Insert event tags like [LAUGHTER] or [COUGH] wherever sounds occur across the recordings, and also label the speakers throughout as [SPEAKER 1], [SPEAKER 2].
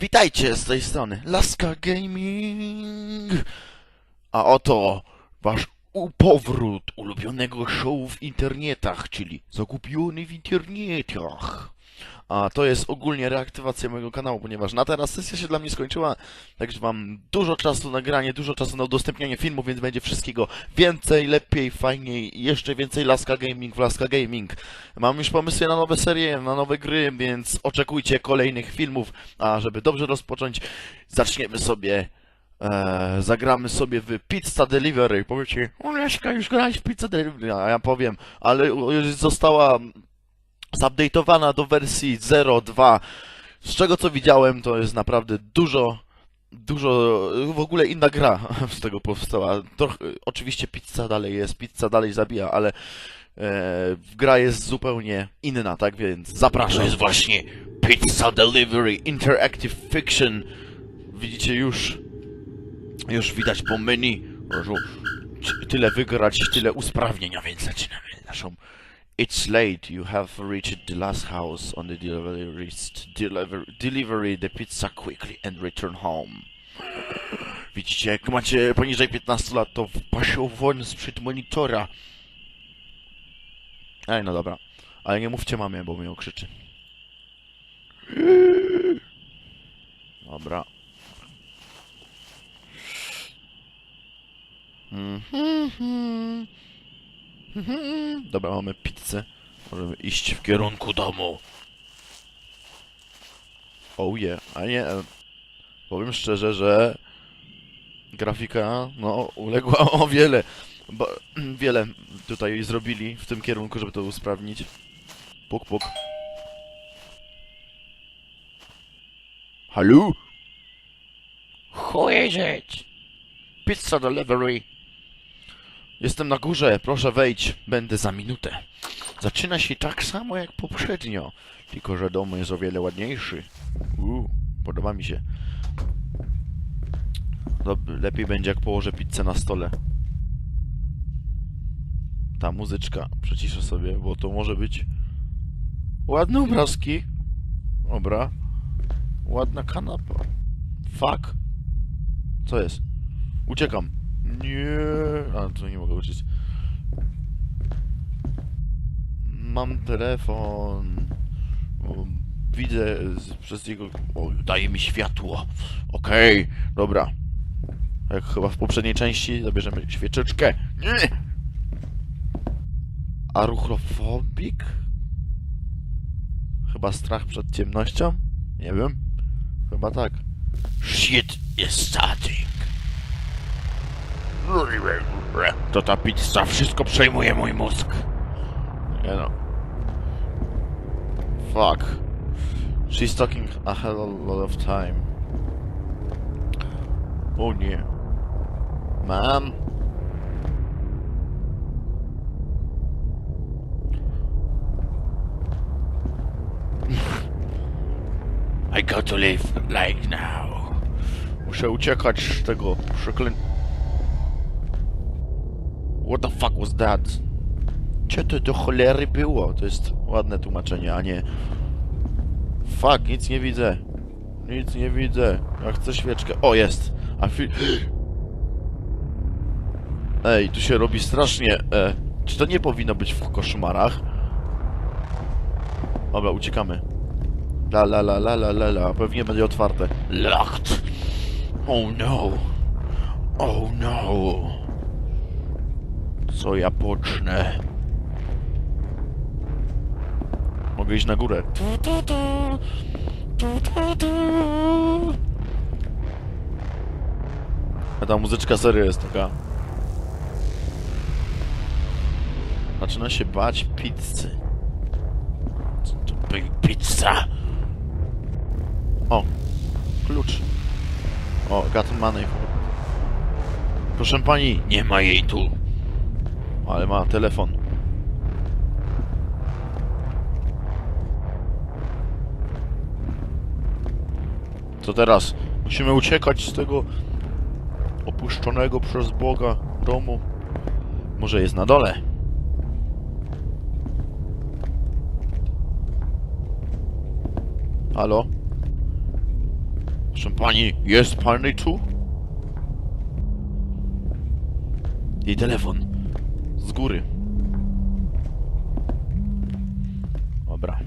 [SPEAKER 1] Witajcie z tej strony Laska Gaming. A oto wasz u- powrót ulubionego show w internetach, czyli zagubiony w internetach. A to jest ogólnie reaktywacja mojego kanału, ponieważ na teraz sesja się dla mnie skończyła, także mam dużo czasu na granie, dużo czasu na udostępnianie filmów, więc będzie wszystkiego więcej, lepiej, fajniej i jeszcze więcej Laska Gaming w Laska Gaming. Mam już pomysły na nowe serie, na nowe gry, więc oczekujcie kolejnych filmów, a żeby dobrze rozpocząć, zaczniemy sobie E, zagramy sobie w Pizza Delivery. Powiecie, o Leszka, już grałeś w Pizza Delivery. A ja powiem, ale została zupdate'owana do wersji 0.2. Z czego co widziałem, to jest naprawdę dużo, dużo, w ogóle inna gra [LAUGHS] z tego powstała. Oczywiście pizza dalej jest, pizza dalej zabija, ale e, gra jest zupełnie inna, tak więc zapraszam. To jest właśnie Pizza Delivery Interactive Fiction. Widzicie już, już widać po menu, tyle wygrać, tyle usprawnień, a więc zaczynamy naszą It's late. You have reached the last house on the delivery list. Deliver, delivery the pizza quickly and return home. Widzicie, jak macie poniżej 15 lat, to wpasią won sprzed monitora. Ej, no dobra. Ale nie mówcie mamie, bo mnie okrzyczy. Dobra. Mhm. Dobra, mamy pizzę. Możemy iść w kierunku domu. Oh yeah. A nie, e, powiem szczerze, że grafika, no, uległa [LAUGHS] o wiele. Bo, [CLEARS THROAT] wiele tutaj zrobili w tym kierunku, żeby to usprawnić. Puk, puk. Halo? Who is it? Pizza delivery. Jestem na górze, proszę wejdź. Będę za minutę. Zaczyna się tak samo jak poprzednio, tylko że dom jest o wiele ładniejszy. Uuu, podoba mi się. Lepiej będzie jak położę pizzę na stole. Ta muzyczka, przyciszę sobie, bo to może być ładne obrazki. Dobra. Ładna kanapa. Fuck. Co jest? Uciekam. Nie. A, to nie mogę uczyć. Mam telefon. Widzę przez jego... O, daje mi światło. Okej, dobra. Jak chyba w poprzedniej części zabierzemy świeczeczkę. Nie! Aruchrofobik? Chyba strach przed ciemnością? Nie wiem. Chyba tak. Shit is static. To ta pizza wszystko przejmuje mój mózg. Nie no. Fuck. She's talking a hell lot of time. O nie. Mam. I got to live like now. Muszę uciekać z tego przeklę... What the fuck was that? Co to do cholery było? To jest ładne tłumaczenie, a nie... Fuck, nic nie widzę. Nic nie widzę. Ja chcę świeczkę. O, jest! A fi... [GASPS] Ej, tu się robi strasznie... E, czy to nie powinno być w koszmarach? Dobra, uciekamy. La la la la la la la. Pewnie będzie otwarte. Locked. Oh no. Oh no. Co ja pocznę? Mogę iść na górę. Tu, tu, tu. A ta muzyczka serio jest taka. Zaczyna się bać pizzy. Pizza! O, klucz. O, got money. Proszę pani, nie ma jej tu. Ale ma telefon. Co teraz? Musimy uciekać z tego opuszczonego przez Boga domu. Może jest na dole? Halo? Proszę pani, jest pani tu? Jej telefon. Z góry. Dobra.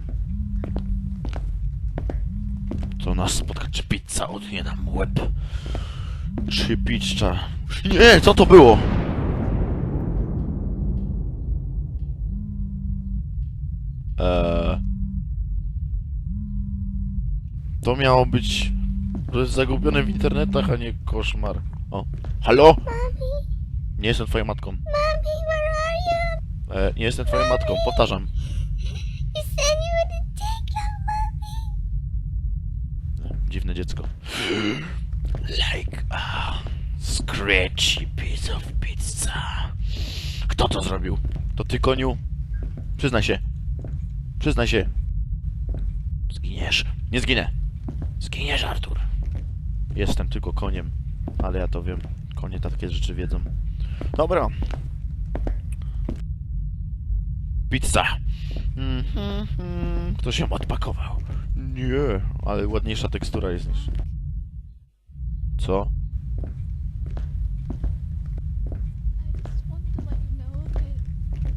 [SPEAKER 1] Co nas spotka? Czy pizza odnie nam łeb? Czy pizza? Nie, co to było? Eee... To miało być... To jest zagubione w internetach, a nie koszmar. O. Halo? Nie jestem twoją matką. E, nie jestem twoją matką, powtarzam. Dziwne dziecko. Like a scratchy piece of pizza. Kto to zrobił? To ty, koniu? Przyznaj się. Przyznaj się. Zginiesz. Nie zginę. Zginiesz, Artur. Jestem tylko koniem. Ale ja to wiem. Konie takie rzeczy wiedzą. Dobra. Pizza. Mhm, mhm. Ktoś ją odpakował. Nie, ale ładniejsza tekstura jest niż... Co?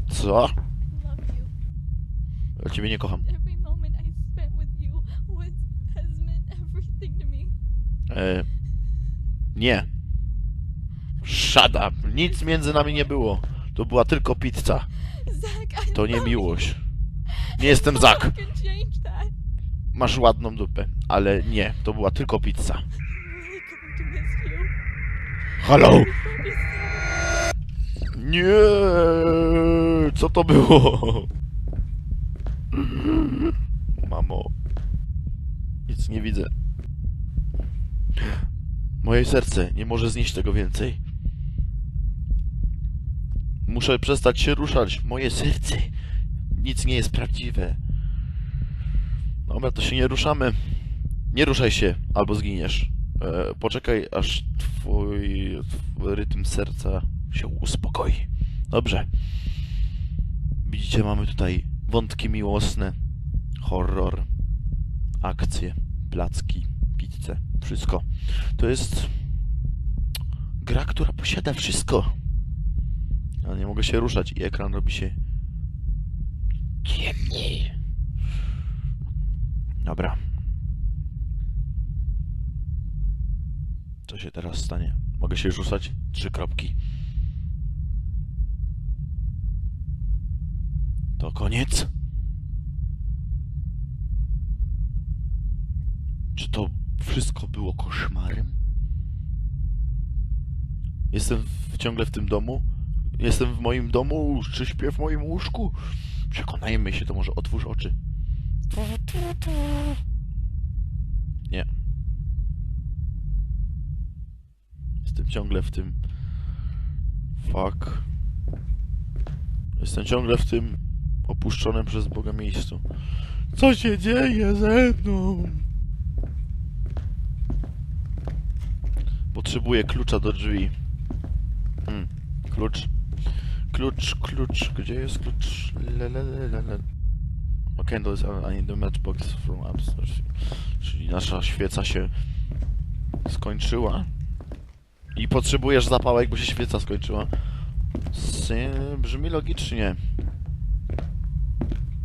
[SPEAKER 1] Co? Ja ciebie nie kocham. E... Nie. Shut up. Nic między nami nie było. To była tylko pizza. To nie miłość. Nie jestem Zak. [LAUGHS] Masz ładną dupę. Ale nie, to była tylko pizza. Halo? Nie! Co to było? Mamo. Nic nie widzę. Moje serce nie może znieść tego więcej. Muszę przestać się ruszać. Moje serce. Nic nie jest prawdziwe. Dobra, to się nie ruszamy. Nie ruszaj się, albo zginiesz. E, poczekaj, aż twój twój rytm serca się uspokoi. Dobrze. Widzicie, mamy tutaj wątki miłosne, horror, akcje, placki, pizzę, wszystko. To jest gra, która posiada wszystko. Ale nie mogę się ruszać i ekran robi się ciemniej. Dobra. Co się teraz stanie? Mogę się rzucać? Trzy kropki. To koniec? Czy to wszystko było koszmarem? Jestem w, ciągle w tym domu? Jestem w moim domu? Czy śpię w moim łóżku? Przekonajmy się, to może otwórz oczy. Nie. Jestem ciągle w tym. Fuck. Jestem ciągle w tym opuszczonym przez Boga miejscu. Co się dzieje ze mną? Potrzebuję klucza do drzwi. Hmm. Klucz. Klucz, klucz. Gdzie jest klucz? Le, le, le, le, le. A candle is I need the matchbox from upstairs. Czyli nasza świeca się skończyła. I potrzebujesz zapałek, bo się świeca skończyła. Sy- Brzmi logicznie.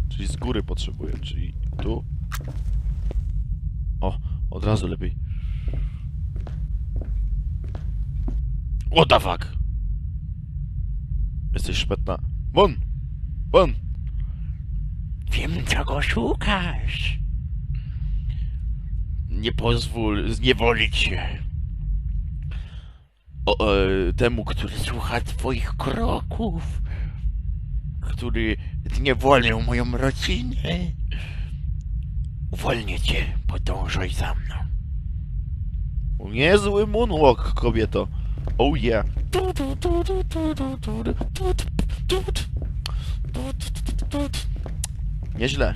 [SPEAKER 1] Czyli z góry potrzebuję, czyli tu. O, od razu lepiej. What the fuck? Jesteś szpetna. Won! Won! Wiem, czego szukasz. Nie pozwól zniewolić się. O, e, temu, który słucha twoich kroków. Który zniewolił moją rodzinę. Uwolnię cię, podążaj za mną. Niezły moonwalk, kobieto. Oh yeah. Nieźle.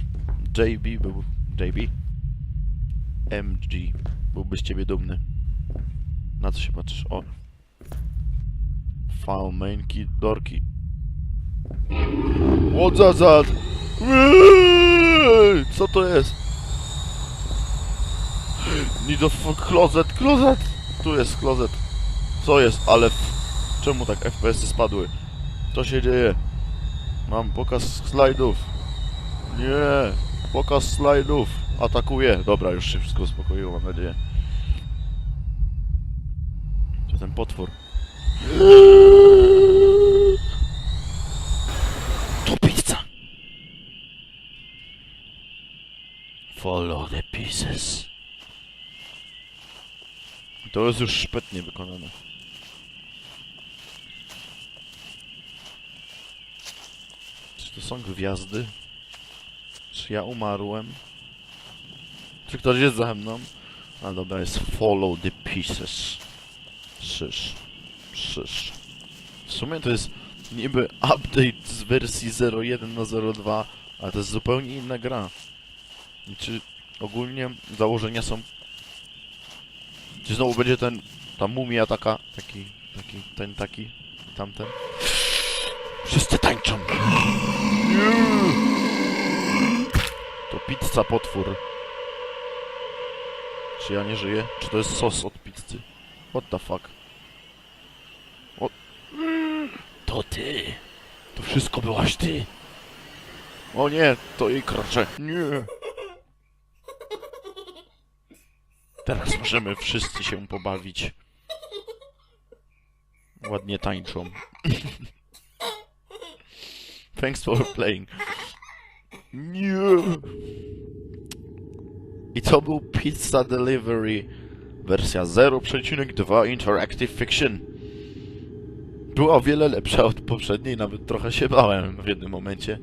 [SPEAKER 1] JB był... JB? MG. Byłby z ciebie dumny. Na co się patrzysz? O. File main key dorki. What za za? Co to jest? Need of closet, closet! Tu jest closet. Co jest? Ale... Czemu tak FPS-y spadły? Co się dzieje? Mam pokaz slajdów. Nie! Pokaz slajdów. Atakuję. Dobra, już się wszystko uspokoiło, mam nadzieję. To ten potwór. To pizza! Follow the pieces. To jest już szpetnie wykonane. To są gwiazdy? Czy ja umarłem? Czy ktoś jest ze mną? A dobra, jest follow the pieces. Szysz. Szysz. W sumie to jest niby update z wersji 01 na 02, ale to jest zupełnie inna gra. I Czy ogólnie założenia są... Czy znowu będzie ten... ta mumia taka... taki... taki... ten taki... tamten... Wszyscy tańczą! To pizza potwór. Czy ja nie żyję? Czy to jest sos od pizzy? What the fuck? O... To ty! To wszystko byłaś ty! O nie, to jej krocze. Nie! Teraz możemy wszyscy się pobawić. Ładnie tańczą. Thanks for playing. Nie! I to był Pizza Delivery wersja 0.2 Interactive Fiction. Była o wiele lepsza od poprzedniej, nawet trochę się bałem w jednym momencie.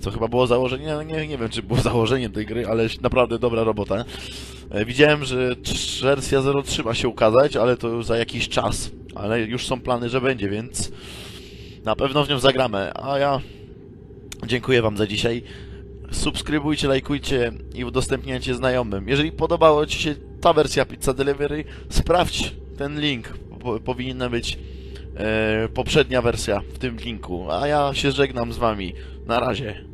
[SPEAKER 1] Co chyba było założeniem, nie, nie wiem czy było założeniem tej gry, ale naprawdę dobra robota. E, Widziałem, że wersja 03 ma się ukazać, ale to już za jakiś czas. Ale już są plany, że będzie, więc na pewno w nią zagramy. A ja dziękuję Wam za dzisiaj. Subskrybujcie, lajkujcie i udostępniajcie znajomym. Jeżeli podobała Ci się ta wersja Pizza Delivery, sprawdź ten link. Po, powinna być e, poprzednia wersja w tym linku. A ja się żegnam z Wami. Na razie.